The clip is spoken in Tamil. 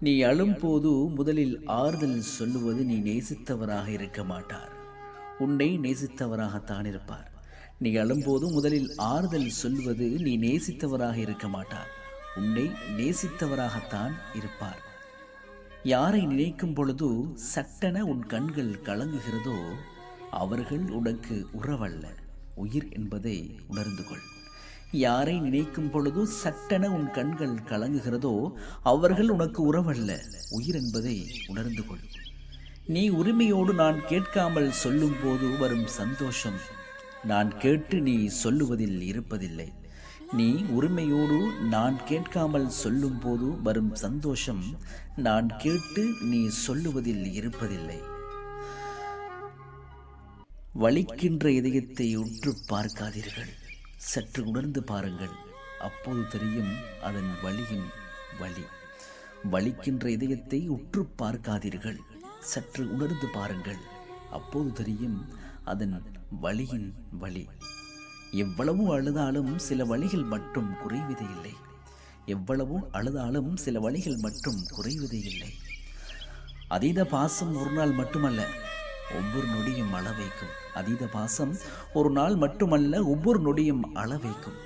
நீ அழும்போது முதலில் ஆறுதல் சொல்லுவது நீ நேசித்தவராக இருக்க மாட்டார். உன்னை நேசித்தவராகத்தான் இருப்பார். நீ அழும்போது முதலில் ஆறுதல் சொல்வது நீ நேசித்தவராக இருக்க மாட்டார். உன்னை நேசித்தவராகத்தான் இருப்பார். யாரை நினைக்கும் பொழுது சட்டென உன் கண்கள் கலங்குகிறதோ அவர்கள் உனக்கு உறவல்ல. உயிர் என்பதை உணர்ந்து கொள். யாரை நினைக்கும் பொழுது சட்டென உன் கண்கள் கலங்குகிறதோ அவர்கள் உனக்கு உறவல்ல. உயிர் என்பதை உணர்ந்து கொள். நீ உரிமையோடு நான் கேட்காமல் சொல்லும் போது வரும் சந்தோஷம். நான் கேட்டு நீ சொல்லுவதில் இருப்பதில்லை. நீ உரிமையோடு நான் கேட்காமல் சொல்லும் போது வரும் சந்தோஷம். நான் கேட்டு நீ சொல்லுவதில் இருப்பதில்லை. வலிக்கின்ற இதயத்தை உற்று பார்க்காதீர்கள். சற்று உணர்ந்து பாருங்கள். அப்போது தெரியும் அதன் வலியின் வலி வலிக்கின்ற இதயத்தை உற்று பார்க்காதீர்கள். சற்று உணர்ந்து பாருங்கள். அப்போது தெரியும் அதன் வலியின் வலி எவ்வளவு அழுதாலும் சில வழிகள் மட்டும் குறைவதே இல்லை. எவ்வளவு அழுதாலும் சில வழிகள் மட்டும் குறைவதே இல்லை. அதீத பாசம் ஒரு நாள் மட்டுமல்ல. ஒவ்வொரு நொடியும் அளவைக்கும். அதீத பாசம் ஒரு நாள் மட்டுமல்ல ஒவ்வொரு நொடியும் அளவைக்கும்.